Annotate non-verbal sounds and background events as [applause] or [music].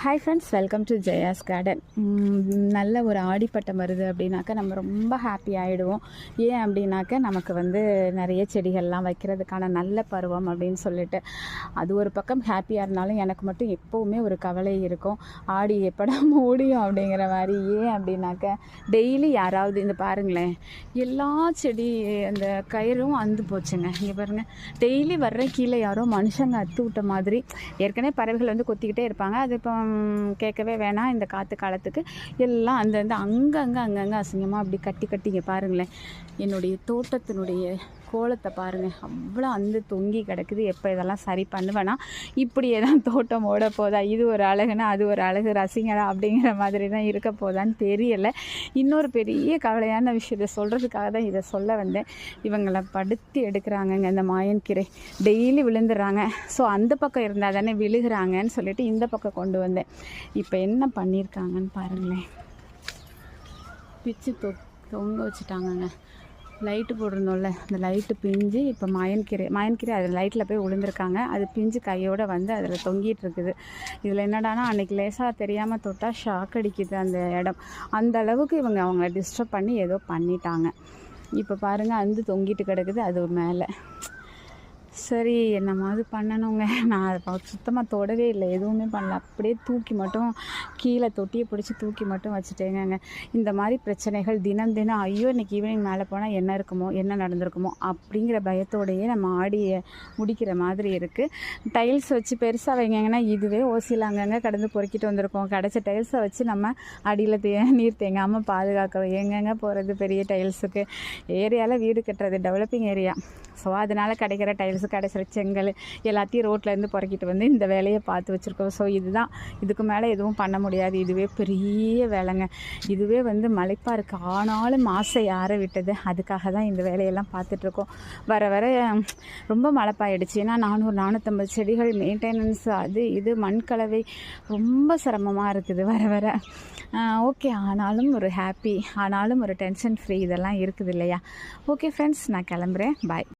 Hi friends welcome to Jaya's garden நல்ல ஒரு ஆடிப்பட்டம் வருது அப்படின்னாக்கா நம்ம ரொம்ப ஹாப்பி ஆகிடுவோம் ஏன் அப்படின்னாக்கா நமக்கு வந்து நிறைய செடிகள்லாம் வைக்கிறதுக்கான நல்ல பருவம் அப்படின்னு சொல்லிட்டு. அது ஒரு பக்கம் ஹாப்பியாக இருந்தாலும் எனக்கு மட்டும் எப்போவுமே ஒரு கவலை இருக்கும். ஆடி எப்படா [laughs] மூடியும் அப்படிங்கிற மாதிரி. ஏன் அப்படின்னாக்கா டெய்லி யாராவது இந்த பாருங்களேன் எல்லா செடி அந்த கயிறும் அந்து போச்சுங்க. இங்கே பாருங்கள் டெய்லி வர்ற கீழே யாரோ மனுஷங்க அத்து விட்ட மாதிரி. ஏற்கனவே பறவைகள் வந்து கொத்திக்கிட்டே இருப்பாங்க. அது இப்போ கேட்கவே வேணாம் இந்த காற்று காலத்துக்கு. எல்லாம் அந்தந்த அங்கங்கே அங்கங்கே அசிங்கமாக அப்படி கட்டி கட்டி இங்கே பாருங்களேன். என்னுடைய தோட்டத்தினுடைய கோலத்தை பாருங்கள் அவ்வளோ அந்து தொங்கி கிடக்குது. எப்போ இதெல்லாம் சரி பண்ணுவேனா? இப்படியே தான் தோட்டம் ஓட போதா? இது ஒரு அழகுனா அது ஒரு அழகு. ரசிங்கடா அப்படிங்கிற மாதிரி தான் இருக்க போதான்னு தெரியலை. இன்னொரு பெரிய கவலையான விஷயத்தை சொல்கிறதுக்காக தான் இதை சொல்ல வந்தேன். இவங்களை படுத்தி எடுக்கிறாங்கங்க இந்த மாயன் கீரை. டெய்லி விழுந்துடுறாங்க. ஸோ அந்த பக்கம் இருந்தால் தானே விழுகிறாங்கன்னு சொல்லிட்டு இந்த பக்கம் கொண்டு வந்தேன். இப்போ என்ன பண்ணியிருக்காங்கன்னு பாருங்களேன். பிச்சு தொ தொங்க வச்சுட்டாங்கங்க. லைட்டு போட்டிருந்தோம்ல அந்த லைட்டு பிஞ்சு இப்போ மயன்கீரை மயன்கீரை அதில் லைட்டில் போய் விழுந்திருக்காங்க அது பிஞ்சு கையோடு வந்து அதில் தொங்கிட்டு இருக்குது. இதில் என்னடானா அன்றைக்கி லேசாக தெரியாமல் தொட்டால் ஷாக் அடிக்குது அந்த இடம். அந்த அளவுக்கு இவங்க அவங்கள டிஸ்டர்ப் பண்ணி ஏதோ பண்ணிட்டாங்க. இப்போ பாருங்கள் அந்து தொங்கிட்டு கிடக்குது அது மேலே. சரி என்னமாவது பண்ணணுங்க. [laughs] நான் அதை சுத்தமாக தொடவே இல்லை. எதுவுமே பண்ணல. அப்படியே தூக்கி மட்டும் கீழே தொட்டியை பிடிச்சி தூக்கி மட்டும் வச்சுட்டேங்க இந்த மாதிரி பிரச்சனைகள் தினம் தினம் ஐயோ இன்றைக்கி ஈவினிங் மேலே போனால் என்ன இருக்குமோ என்ன நடந்திருக்குமோ அப்படிங்கிற பயத்தோடையே நம்ம ஆடியை முடிக்கிற மாதிரி இருக்குது டைல்ஸ் வச்சு பெருசாக வைங்கன்னா இதுவே ஓசியில் அங்கங்கே கடந்து பொறுக்கிட்டு வந்திருக்கோம். கிடச்ச டைல்ஸை வச்சு நம்ம அடியில் தே நீர் தேங்காமல் பாதுகாக்கிறோம் எங்கெங்கே போகிறது பெரிய டைல்ஸுக்கு ஏரியாவில் வீடு கட்டுறது டெவலப்பிங் ஏரியா ஸோ அதனால் கிடைக்கிற டைல்ஸு கிடைச்சிற செங்கல் எல்லாத்தையும் ரோட்லேருந்து பிறக்கிட்டு வந்து இந்த வேலையை பார்த்து வச்சுருக்கோம். ஸோ இதுதான். இதுக்கு மேலே எதுவும் பண்ண முடியாது. இதுவே பெரிய வேலைங்க. இதுவே வந்து மலைப்பாருக்கு ஆனாலும் மாசை யார விட்டது. அதுக்காக தான் இந்த வேலையெல்லாம் பார்த்துட்ருக்கோம். வர வர ரொம்ப மழைப்பாயிடுச்சு. ஏன்னா நானூறு நானூற்றம்பது செடிகள் மெயின்டெனன்ஸ் அது இது மண் கலவை ரொம்ப சிரமமாக இருக்குது வர வர. ஓகே ஆனாலும் ஒரு ஹாப்பி ஆனாலும் ஒரு டென்ஷன் ஃப்ரீ இதெல்லாம் இருக்குது இல்லையா? ஓகே ஃப்ரெண்ட்ஸ் நான் கிளம்புறேன். பாய்